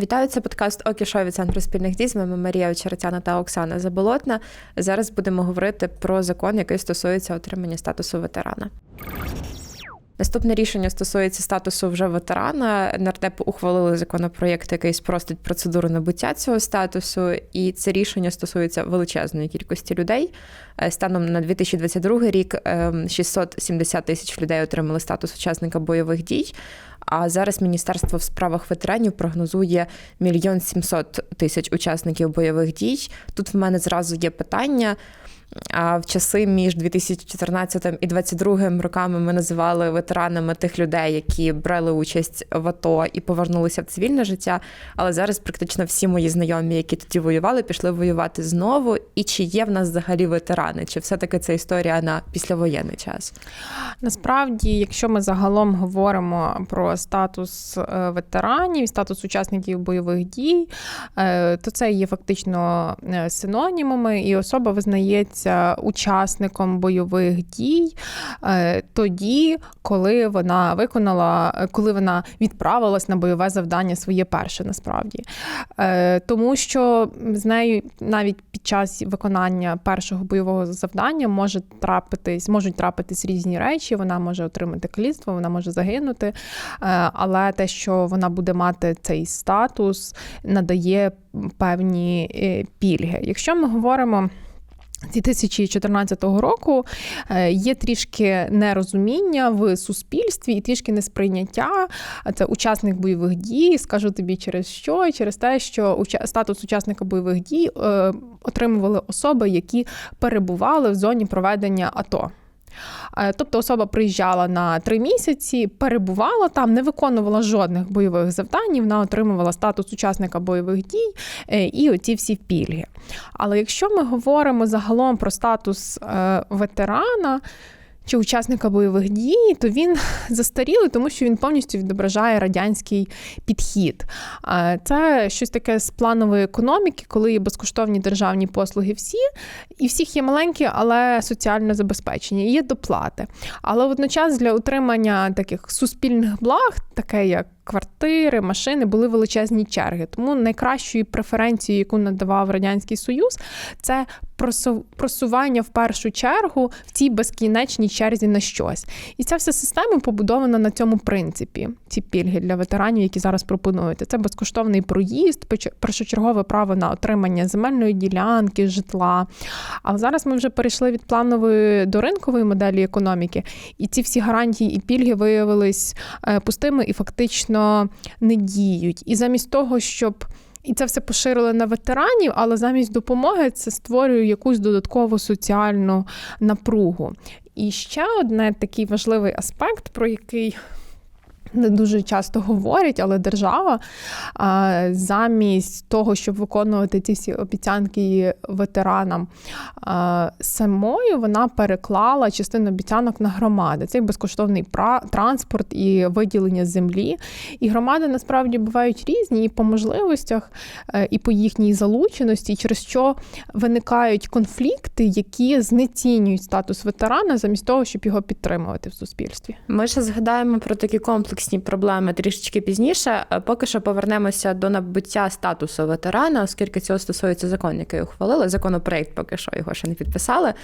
Вітаю, це подкаст Окішо від центру спільних дій. З вами Марія Очеретяна та Оксана Заболотна. Зараз будемо говорити про закон, який стосується отримання статусу ветерана. Наступне рішення стосується статусу вже ветерана. Нардепи ухвалили законопроєкт, який спростить процедуру набуття цього статусу, і це рішення стосується величезної кількості людей. Е, Станом на 2022 рік ем, 670 тисяч людей отримали статус учасника бойових дій. А зараз Міністерство в справах ветеранів прогнозує мільйон сімсот тисяч учасників бойових дій. Тут в мене зразу є питання. А в часи між 2014 і 2022 роками ми називали ветеранами тих людей, які брали участь в АТО і повернулися в цивільне життя. Але зараз практично всі мої знайомі, які тоді воювали, пішли воювати знову. І чи є в нас взагалі ветерани? Чи все-таки це історія на післявоєнний час? Насправді, якщо ми загалом говоримо про статус е, ветеранів, статус учасників бойових дій, е, то це є фактично е, синонімами, і особа визнається учасником бойових дій тоді, коли вона виконала, коли вона відправилась на бойове завдання своє перше, насправді. Тому що з нею навіть під час виконання першого бойового завдання може трапитись, можуть трапитись різні речі. Вона може отримати каліцтво, вона може загинути. Але те, що вона буде мати цей статус, надає певні пільги. Якщо ми говоримо. 2014 року є трішки нерозуміння в суспільстві і трішки несприйняття. Це учасник бойових дій. Скажу тобі через що? Через те, що статус учасника бойових дій отримували особи, які перебували в зоні проведення АТО. Тобто особа приїжджала на три місяці, перебувала там, не виконувала жодних бойових завдань, вона отримувала статус учасника бойових дій і оці всі пільги. Але якщо ми говоримо загалом про статус ветерана, чи учасника бойових дій, то він застарілий, тому що він повністю відображає радянський підхід. Це щось таке з планової економіки, коли є безкоштовні державні послуги всі, і всіх є маленькі, але соціально забезпечені, є доплати. Але водночас для утримання таких суспільних благ, таке як Квартири, машини були величезні черги. Тому найкращою преференцією, яку надавав радянський союз, це просування в першу чергу в цій безкінечній черзі на щось. І ця вся система побудована на цьому принципі. Ці пільги для ветеранів, які зараз пропонуєте. Це безкоштовний проїзд, першочергове право на отримання земельної ділянки, житла. Але зараз ми вже перейшли від планової до ринкової моделі економіки, і ці всі гарантії і пільги виявились пустими і фактично не діють. І замість того, щоб і це все поширили на ветеранів, але замість допомоги це створює якусь додаткову соціальну напругу. І ще одне такий важливий аспект, про який не дуже часто говорять, але держава замість того, щоб виконувати ці всі обіцянки ветеранам самою, вона переклала частину обіцянок на громади. Це безкоштовний транспорт і виділення землі. І громади насправді бувають різні і по можливостях, е, і по їхній залученості, через що виникають конфлікти, які знецінюють статус ветерана замість того, щоб його підтримувати в суспільстві. Ми ще згадаємо про такі комплекси комплексні проблеми трішечки пізніше. Поки що повернемося до набуття статусу ветерана, оскільки цього стосується закон, який ухвалили. Законопроєкт поки що його ще не підписали.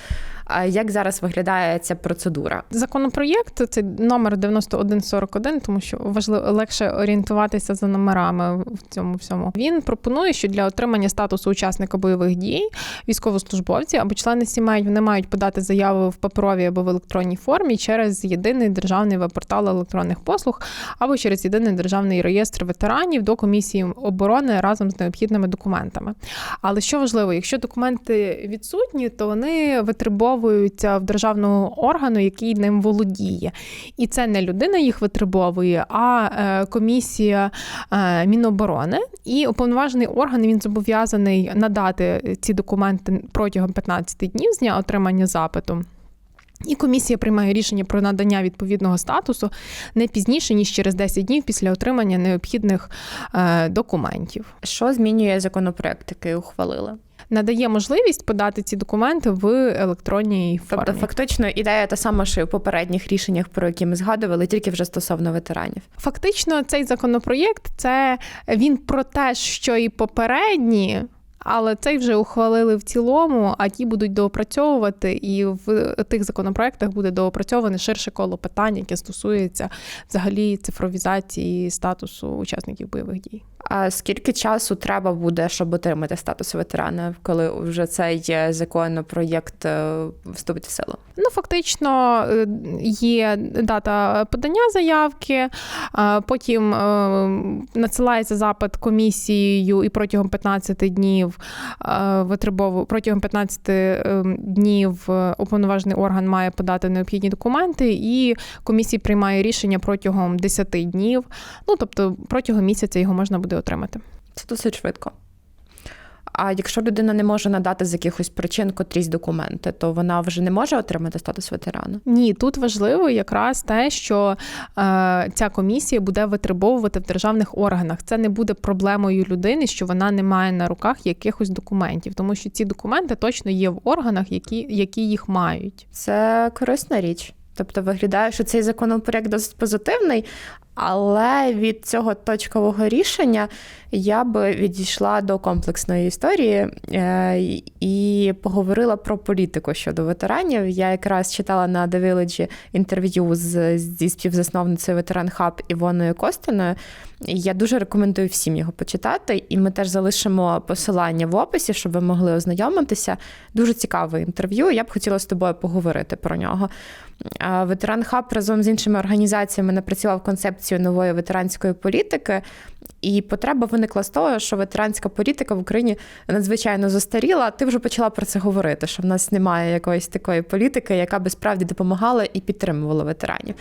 А як зараз виглядає ця процедура? Законопроєкт це номер 9141, тому що важливо легше орієнтуватися за номерами в цьому всьому. Він пропонує, що для отримання статусу учасника бойових дій військовослужбовці або члени сімей вони мають подати заяву в паперовій або в електронній формі через єдиний державний веб-портал електронних послуг або через єдиний державний реєстр ветеранів до комісії оборони разом з необхідними документами. Але що важливо, якщо документи відсутні, то вони витребовуються в державного органу, який ним володіє. І це не людина їх витребовує, а е, комісія е, Міноборони. І уповноважений орган він зобов'язаний надати ці документи протягом 15 днів з дня отримання запиту. І комісія приймає рішення про надання відповідного статусу не пізніше ніж через 10 днів після отримання необхідних е, документів. Що змінює законопроект, який ухвалили? надає можливість подати ці документи в електронній формі. Тобто, фактично, ідея та сама, що і в попередніх рішеннях, про які ми згадували, тільки вже стосовно ветеранів. Фактично, цей законопроєкт це він про те, що і попередні. Але цей вже ухвалили в цілому, а ті будуть доопрацьовувати, і в тих законопроектах буде доопрацьоване ширше коло питань, яке стосується взагалі цифровізації статусу учасників бойових дій. А скільки часу треба буде, щоб отримати статус ветерана, коли вже цей законопроєкт е, вступить в силу? Ну, фактично е, є дата подання заявки, потім е, надсилається запит комісією і протягом 15 днів витребову протягом 15 е, днів уповноважений орган має подати необхідні документи, і комісія приймає рішення протягом 10 днів. Ну тобто протягом місяця його можна буде отримати. Це досить швидко. А якщо людина не може надати з якихось причин котрісь документи, то вона вже не може отримати статус ветерана. Ні, тут важливо якраз те, що е, ця комісія буде витребовувати в державних органах. Це не буде проблемою людини, що вона не має на руках якихось документів, тому що ці документи точно є в органах, які, які їх мають. Це корисна річ. Тобто виглядає, що цей законопроект досить позитивний, але від цього точкового рішення я би відійшла до комплексної історії е, і поговорила про політику щодо ветеранів. Я якраз читала на The Village інтерв'ю з, зі співзасновницею ветеран Хаб Івоною Костиною. Я дуже рекомендую всім його почитати, і ми теж залишимо посилання в описі, щоб ви могли ознайомитися. Дуже цікаве інтерв'ю. Я б хотіла з тобою поговорити про нього. Ветеран Хаб разом з іншими організаціями напрацював концепцію нової ветеранської політики. І потреба виникла з того, що ветеранська політика в Україні надзвичайно застаріла. Ти вже почала про це говорити, що в нас немає якоїсь такої політики, яка би справді допомагала і підтримувала ветеранів.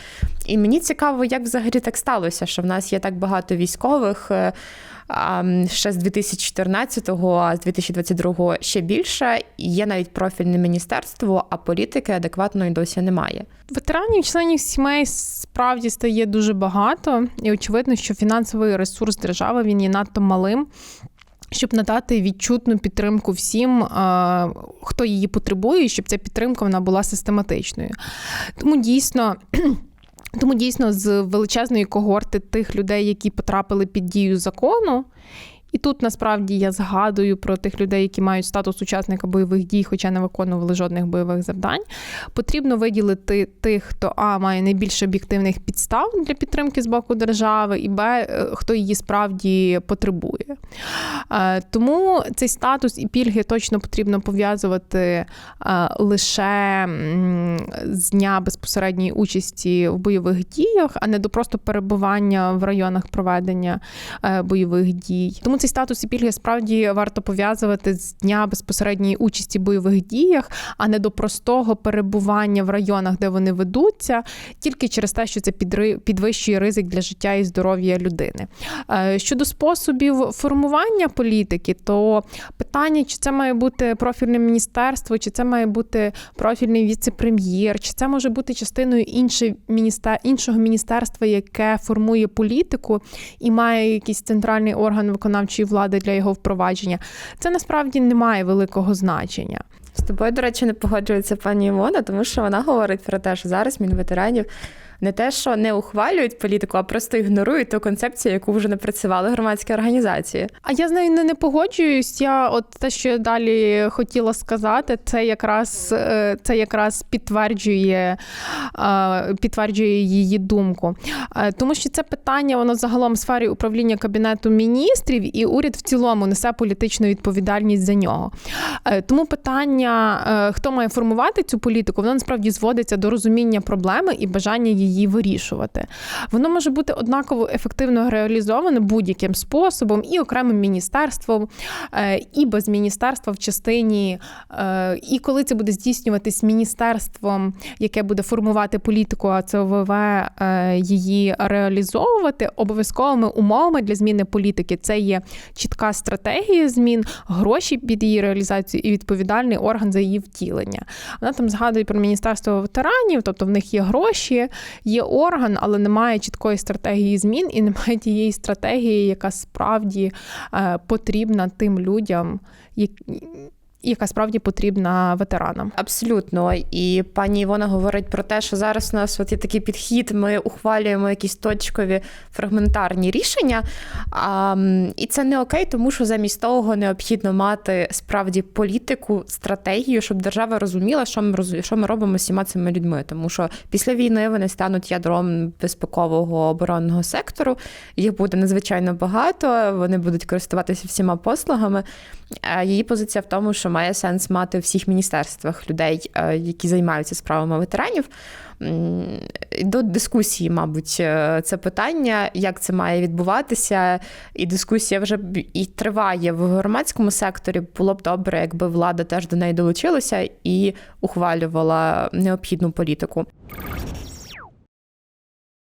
І мені цікаво, як взагалі так сталося, що в нас є так багато військових. Ще з 2014-го, а з 2022-го ще більше. Є навіть профільне міністерство, а політики адекватної досі немає. Ветеранів, членів сімей справді стає дуже багато, і очевидно, що фінансовий ресурс держави він є надто малим. Щоб надати відчутну підтримку всім, хто її потребує, щоб ця підтримка вона була систематичною. Тому дійсно. Тому дійсно з величезної когорти тих людей, які потрапили під дію закону, і тут насправді я згадую про тих людей, які мають статус учасника бойових дій, хоча не виконували жодних бойових завдань. Потрібно виділити тих, хто а має найбільше об'єктивних підстав для підтримки з боку держави, і б е, хто її справді потребує. Е, тому цей статус і пільги точно потрібно пов'язувати е, лише з дня безпосередньої участі в бойових діях, а не до просто перебування в районах проведення бойових дій. Тому цей статус і пільги справді варто пов'язувати з дня безпосередньої участі в бойових діях, а не до простого перебування в районах, де вони ведуться, тільки через те, що це підвищує ризик для життя і здоров'я людини. Е, щодо способів формування політики, то питання, чи це має бути профільне міністерство, чи це має бути профільний віце-прем'єр, чи це може бути частиною іншого міністерства, яке формує політику і має якийсь центральний орган виконавчої виконавчої влади для його впровадження, це насправді не має великого значення. З тобою, до речі, не погоджується пані Івона, тому що вона говорить про те, що зараз мінветеранів не те, що не ухвалюють політику, а просто ігнорують ту концепцію, яку вже напрацювали громадські організації. А я з нею не, не погоджуюсь. Я от те, що я далі хотіла сказати, це якраз е, це якраз підтверджує е, підтверджує її думку. Е, тому що це питання, воно загалом в сфері управління кабінету міністрів, і уряд в цілому несе політичну відповідальність за нього. Тому питання, хто має формувати цю політику, воно насправді зводиться до розуміння проблеми і бажання її її вирішувати. Воно може бути однаково ефективно реалізоване будь-яким способом, і окремим міністерством, е, і без міністерства в частині, е, і коли це буде здійснюватись міністерством, яке буде формувати політику, а ЦОВВ е, її реалізовувати, обов'язковими умовами для зміни політики це є чітка стратегія змін, гроші під її реалізацію і відповідальний орган за її втілення. Вона там згадує про міністерство ветеранів, тобто в них є гроші, є орган, але немає чіткої стратегії змін і немає тієї стратегії, яка справді е, потрібна тим людям, яка справді потрібна ветеранам. Абсолютно, і пані Івона говорить про те, що зараз у нас от є такий підхід. Ми ухвалюємо якісь точкові фрагментарні рішення. А, і це не окей, тому що замість того необхідно мати справді політику, стратегію, щоб держава розуміла, що ми що ми робимо з всіма цими людьми. Тому що після війни вони стануть ядром безпекового оборонного сектору. Їх буде надзвичайно багато. Вони будуть користуватися всіма послугами. Е, Її позиція в тому, що має сенс мати в всіх міністерствах людей, е, які займаються справами ветеранів. До дискусії, мабуть, е, це питання, як це має відбуватися. І дискусія вже і триває в громадському секторі. Було б добре, якби влада теж до неї долучилася і ухвалювала необхідну політику.